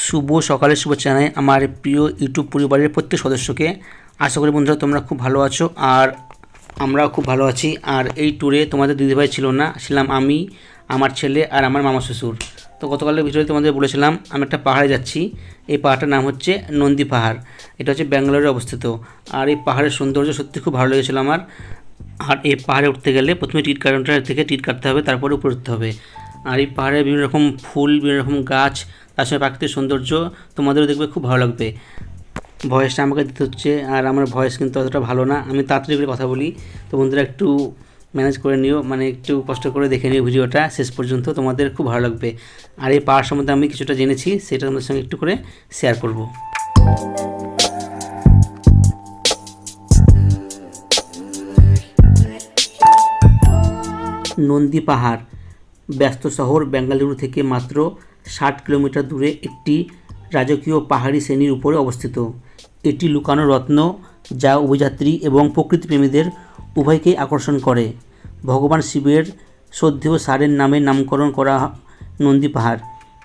শুভ সকালের শুভ জানাই আমার প্রিয় ইউটিউব পরিবারের প্রত্যেক সদস্যকে। আশা করি বন্ধুরা তোমরা খুব ভালো আছো আর আমরাও খুব ভালো আছি। আর এই ট্যুরে তোমাদের দিদিভাই ছিল না, ছিলাম আমি, আমার ছেলে আর আমার মামা শ্বশুর। তো গতকালের ভিডিওতে তোমাদের বলেছিলাম, আমি একটা পাহাড়ে যাচ্ছি। এই পাহাড়টার নাম হচ্ছে নন্দী পাহাড়। এটা হচ্ছে ব্যাঙ্গালোরে অবস্থিত। আর এই পাহাড়ের সৌন্দর্য সত্যি খুব ভালো লেগেছিলো আমার। আর এই পাহাড়ে উঠতে গেলে প্রথমে টিট কাউন্টার থেকে টিট কাটতে হবে, তারপরে উপরে উঠতে হবে। আর এই পাহাড়ে বিভিন্ন রকম ফুল, বিভিন্ন রকম গাছ তার সঙ্গে প্রাকৃতিক সৌন্দর্য তোমাদেরও দেখবে খুব ভালো লাগবে। ভয়েসটা আমাকে দিতে হচ্ছে, আর আমার ভয়েস কিন্তু অতটা ভালো না। আমি তাড়াতাড়ি করে কথা বলি। তো বন্ধুরা, একটু ম্যানেজ করে নিও মানে একটু কষ্ট করে দেখে নিও ভিডিওটা। শেষ পর্যন্ত তোমাদের খুব ভালো লাগবে। আর এই পাহাড় সম্বন্ধে আমি কিছুটা জেনেছি, সেটা তোমাদের সঙ্গে একটু করে শেয়ার করব। নন্দী পাহাড়, ব্যস্ত শহর, বেঙ্গালুরু থেকে মাত্র কিলোমিটার দূরে একটি রাজকীয় পাহাড়ি শ্রেণির উপরে অবস্থিত। এটি লুকানো রত্ন যা অভিযাত্রী এবং প্রকৃতিপ্রেমীদের উভয়কেই আকর্ষণ করে। ভগবান শিবের শ্রদ্ধেয় সারের নামে নামকরণ করা নন্দী পাহাড়।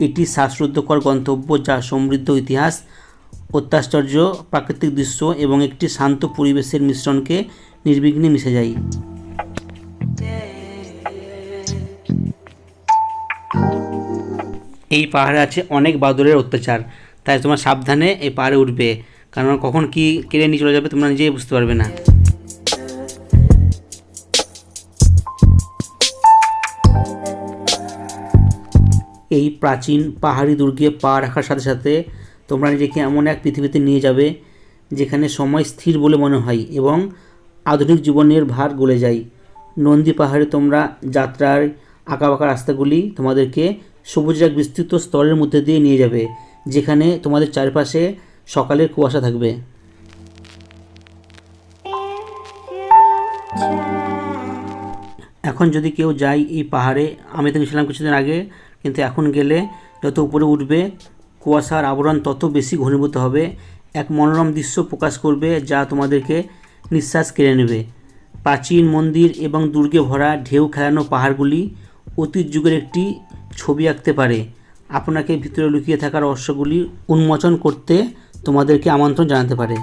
এটি শ্বাসরুদ্ধকর গন্তব্য যা সমৃদ্ধ ইতিহাস, অত্যাশ্চর্য প্রাকৃতিক দৃশ্য এবং একটি শান্ত পরিবেশের মিশ্রণকে নির্বিঘ্নে মিশে যায়। এই পাহাড়ে আছে অনেক বাদরের অত্যাচার। তাই তোমার সাবধানে এই পাহাড়ে উঠবে। কারণ কখন কি কেড়ে নিয়ে চলে যাবে তোমরা নিজেই বুঝতে পারবে না। এই প্রাচীন পাহাড়ি দুর্গে পা রাখার সাথে সাথে তোমরা নিজেকে এমন এক পৃথিবীতে নিয়ে যাবে, যেখানে সময় স্থির বলে মনে হয় এবং আধুনিক জীবনের ভার গলে যায়। নন্দী পাহাড়ে তোমরা যাত্রার আঁকাবাঁকা রাস্তাগুলি তোমাদেরকে সবুজ এক বিস্তৃত স্তরের মধ্যে দিয়ে নিয়ে যাবে, যেখানে তোমাদের চারপাশে সকালের কুয়াশা থাকবে। এখন যদি কেউ যায় এই পাহাড়ে, আমি তো গেছিলাম কিছুদিন আগে, কিন্তু এখন গেলে যত উপরে উঠবে, কুয়াশার আবরণ তত বেশি ঘনীভূত হবে। এক মনোরম দৃশ্য প্রকাশ করবে যা তোমাদেরকে নিঃশ্বাস কেড়ে নেবে। প্রাচীন মন্দির এবং দুর্গে ভরা ঢেউ খেলানো পাহাড়গুলি অতীত যুগের একটি ছবি আঁকতে পারে। আপনাকে ভিতরে লুকিয়ে থাকা রহস্যগুলি উন্মোচন করতে তোমাদেরকে আমন্ত্রণ জানাতে পারে।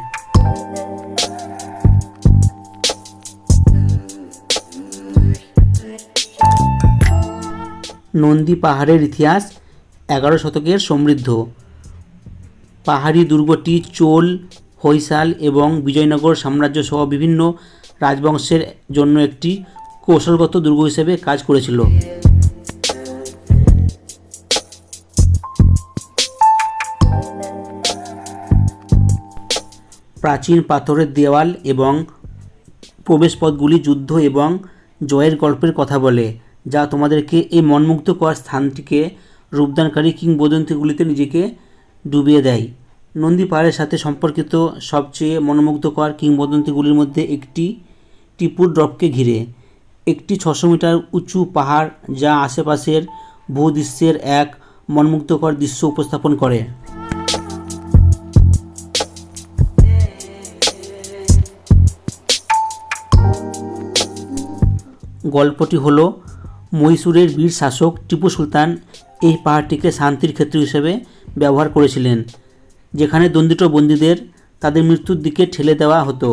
নন্দী পাহাড়ের ইতিহাস, এগারো শতকের সমৃদ্ধ। পাহাড়ি দুর্গটি চোল, হৈসাল এবং বিজয়নগর সাম্রাজ্য সহ বিভিন্ন রাজবংশের জন্য একটি কৌশলগত দুর্গ হিসেবে কাজ করেছিল। প্রাচীন পাথরের দেওয়াল এবং প্রবেশপথগুলি যুদ্ধ এবং জয়ের গল্পের কথা বলে, যা তোমাদেরকে এই মনমুগ্ধকর স্থানটিকে রূপদানকারী কিংবদন্তিগুলিতে নিজেকে ডুবিয়ে দেয়। নন্দী পাহাড়ের সাথে সম্পর্কিত সবচেয়ে মনোমুগ্ধকর কিংবদন্তিগুলির মধ্যে একটি টিপুর ড্রপকে ঘিরে। একটি ছশো মিটার উঁচু পাহাড় যা আশেপাশের ভূদৃশ্যের এক মনমুগ্ধকর দৃশ্য উপস্থাপন করে। গল্পটি হলো মহীশূরের বীর শাসক টিপু সুলতান এই পাহাড়টিকে শান্তির ক্ষেত্র হিসেবে ব্যবহার করেছিলেন, যেখানে দণ্ডিত বন্দীদের তাদের মৃত্যুর দিকে ঠেলে দেওয়া হতো।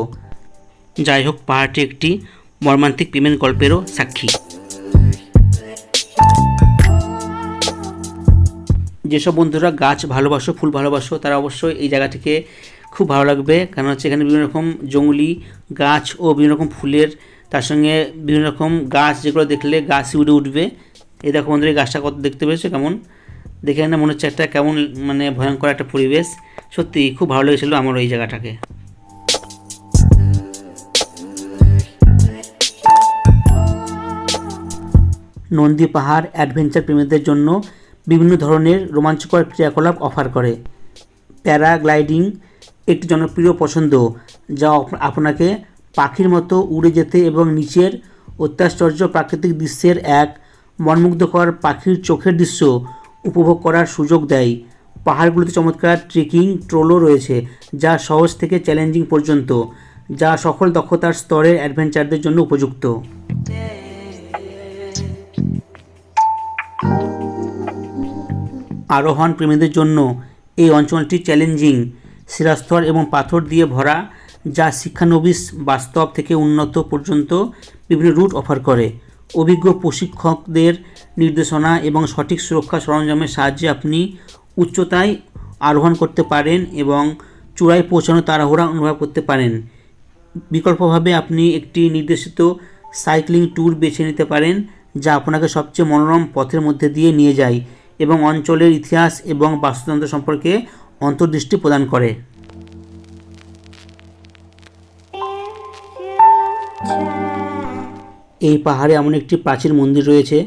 যাই হোক, পাহাড়টি একটি মর্মান্তিক প্রেমের গল্পেরও সাক্ষী। যেসব বন্ধুরা গাছ ভালোবাসো, ফুল ভালোবাসো, তারা অবশ্যই এই জায়গাটিকে খুব ভালো লাগবে। কারণ হচ্ছে এখানে বিভিন্ন রকম জঙ্গলি গাছ ও বিভিন্ন রকম ফুলের, তার সঙ্গে বিভিন্ন রকম গাছ যেগুলো দেখলে গাছই উড়ে উঠবে। এই দেখো বন্ধুরা, এই গাছটা কত দেখতে পেয়েছ কেমন? দেখে না মনে হচ্ছে একটা কেমন মানে ভয়ঙ্কর একটা পরিবেশ। সত্যি খুব ভালো লেগেছিলো আমার ওই জায়গাটাকে। নন্দী পাহাড় অ্যাডভেঞ্চার প্রেমীদের জন্য বিভিন্ন ধরনের রোমাঞ্চকর ক্রিয়াকলাপ অফার করে। প্যারাগ্লাইডিং একটি জনপ্রিয় পছন্দ, যা আপনাকে পাখির মতো উড়ে যেতে এবং নিচের অত্যাশ্চর্য প্রাকৃতিক দৃশ্যের এক মনমুগ্ধকর পাখির চোখের দৃশ্য উপভোগ করার সুযোগ দেয়। পাহাড়গুলিতে চমৎকার ট্রেকিং ট্রোলও রয়েছে, যা সহজ থেকে চ্যালেঞ্জিং পর্যন্ত, যা সকল দক্ষতার স্তরের অ্যাডভেঞ্চারদের জন্য উপযুক্ত। আরোহণ প্রেমীদের জন্য এই অঞ্চলটি চ্যালেঞ্জিং। শিলাস্তর এবং পাথর দিয়ে ভরা, যা শিক্ষানবিশ বাস্তব থেকে উন্নত পর্যন্ত বিভিন্ন রুট অফার করে। অভিজ্ঞ প্রশিক্ষকদের নির্দেশনা এবং সঠিক সুরক্ষা সরঞ্জামের সাহায্যে আপনি উচ্চতায় আরোহণ করতে পারেন এবং চূড়ায় পৌঁছানো তাড়াহুড়া অনুভব করতে পারেন। বিকল্পভাবে আপনি একটি নির্দেশিত সাইক্লিং ট্যুর বেছে নিতে পারেন, যা আপনাকে সবচেয়ে মনোরম পথের মধ্যে দিয়ে নিয়ে যায় এবং অঞ্চলের ইতিহাস এবং বাস্তুতন্ত্র সম্পর্কে অন্তর্দৃষ্টি প্রদান করে। এই পাহাড়ে এমন একটি প্রাচীন মন্দির রয়েছে,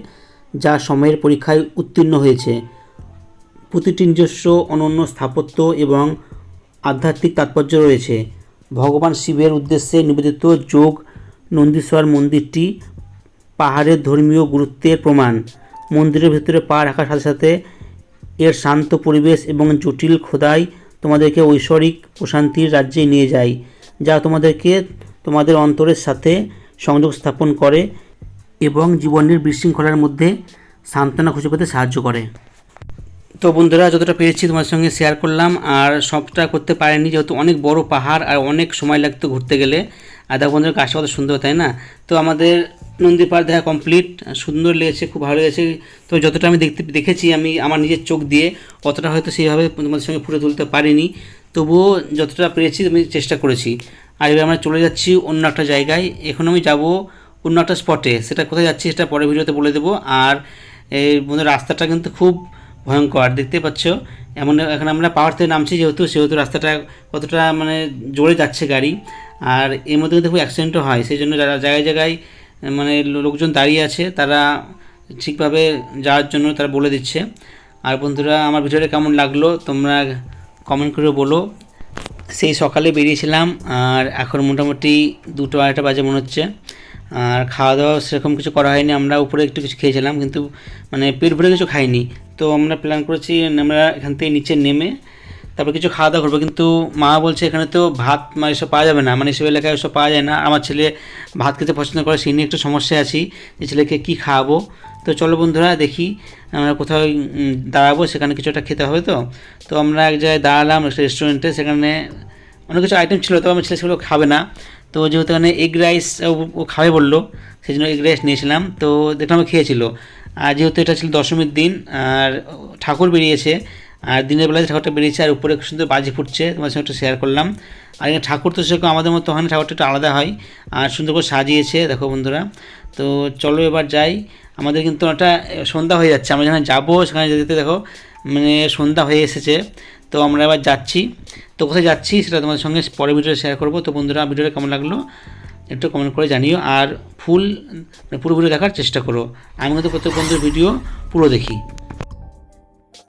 যা সময়ের পরীক্ষায় উত্তীর্ণ হয়েছে। প্রতিটি নিজস্ব, অনন্য স্থাপত্য এবং আধ্যাত্মিক তাৎপর্য রয়েছে। ভগবান শিবের উদ্দেশ্যে নিবেদিত যোগ নন্দীশ্বর মন্দিরটি পাহাড়ের ধর্মীয় গুরুত্বের প্রমাণ। মন্দিরের ভেতরে পা রাখার সাথে সাথে এর শান্ত পরিবেশ এবং জটিল খোদাই তোমাদেরকে ঐশ্বরিক প্রশান্তির রাজ্যে নিয়ে যায়, যা তোমাদেরকে তোমাদের অন্তরের সাথে সংযোগ স্থাপন করে এবং জীবনের বিশৃঙ্খলার মধ্যে সান্ত্বনা খুঁজে পেতে সাহায্য করে। তো বন্ধুরা, যতটা পেরেছি তোমার সঙ্গে শেয়ার করলাম, আর সবটা করতে পারিনি, যেহেতু অনেক বড় পাহাড় আর অনেক সময় লাগতো ঘুরতে গেলে। আর দেখো বন্ধুরা গাছটা কত সুন্দর, তাই না? তো আমাদের নন্দী পাহাড় দেখা কমপ্লিট সুন্দর লেগেছে, খুব ভালো লেগেছে। তো যতটা আমি দেখতে, দেখেছি আমি আমার নিজের চোখ দিয়ে, অতটা হয়তো সেইভাবে তোমাদের সঙ্গে ফুটে তুলতে পারিনি। তবুও যতটা পেরেছি আমি চেষ্টা করেছি। আর এবার আমরা চলে যাচ্ছি অন্য একটা জায়গায়। এখন আমি যাব অন্য একটা স্পটে সেটা কোথায় যাচ্ছি সেটা পরের ভিডিওতে বলে দেবো। আর এই বন্ধু রাস্তাটা কিন্তু খুব ভয়ঙ্কর দেখতে পাচ্ছ? এমন এখন আমরা পাহাড় থেকে নামছি যেহেতু, সেহেতু রাস্তাটা কতটা মানে জোরে যাচ্ছে গাড়ি। আর এর মধ্যে কিন্তু খুব অ্যাক্সিডেন্টও হয়। সেই জন্য যারা জায়গায় জায়গায় মানে লোকজন দাঁড়িয়ে আছে, তারা ঠিকভাবে যাওয়ার জন্য তারা বলে দিচ্ছে। আর বন্ধুরা, আমার ভিডিওটা কেমন লাগল, তোমরা কমেন্ট করে বলো। সেই সকালে বেরিয়েছিলাম, আর এখন মোটামুটি দুটো আড়াইটা বাজে মনে হচ্ছে। আর খাওয়া দাওয়া সেরকম কিছু করা হয়নি, আমরা উপরে একটু কিছু খেয়েছিলাম, কিন্তু মানে পেট ভরে কিছু খাইনি। তো আমরা প্ল্যান করেছি, আমরা এখান থেকে নিচে নেমে তারপর কিছু খাওয়া দাওয়া করব। কিন্তু মা বলছে, এখানে তো ভাত মানে এসব পাওয়া যাবে না। মানে এসব এলাকায় এসব পাওয়া যায় না। আমার ছেলে ভাত খেতে পছন্দ করে, সেই নিয়ে একটু সমস্যায় আছি। যে ছেলেকে কী খাওয়াবো? তো চলো বন্ধুরা, দেখি আমরা কোথাও দাঁড়াবো। সেখানে কিছু একটা খেতে হবে তো। তো আমরা এক জায়গায় দাঁড়ালাম একটা রেস্টুরেন্টে সেখানে অনেক কিছু আইটেম ছিল তো আমার ছেলে সেগুলো খাবে না। তো যেহেতু এখানে এগ রাইস ও খাবে বলল সেই জন্য এগ রাইস নিয়েছিলাম। তো দেখলাম খেয়েছিল। আর যেহেতু এটা ছিল দশমীর দিন, আর ঠাকুর বেরিয়েছে আর দিনের বেলায় ঠাকুরটা বেরিয়েছে আর উপরে সুন্দর বাজি ফুটছে, তোমার সঙ্গে একটু শেয়ার করলাম। আর এখানে ঠাকুর তো সেরকম আমাদের মতো হয় ঠাকুরটা একটু আলাদা হয়। আর সুন্দর করে সাজিয়েছে, দেখো বন্ধুরা। তো চলো এবার যাই। আমাদের কিন্তু একটা সন্ধ্যা হয়ে যাচ্ছে। আমরা যেখানে যাব, সেখানে যেতে দেখো মানে সন্ধ্যা হয়ে এসেছে। তো আমরা এবার যাচ্ছি। তো কোথায় যাচ্ছি সেটা তোমাদের সঙ্গে পরে ভিডিওতে শেয়ার করব। তো বন্ধুরা, ভিডিওটা কেমন লাগল একটু কমেন্ট করে জানিও। আর ফুল মানে পুরো ভিডিও দেখার চেষ্টা করো। আমি কিন্তু প্রত্যেক বন্ধুর ভিডিও পুরো দেখি।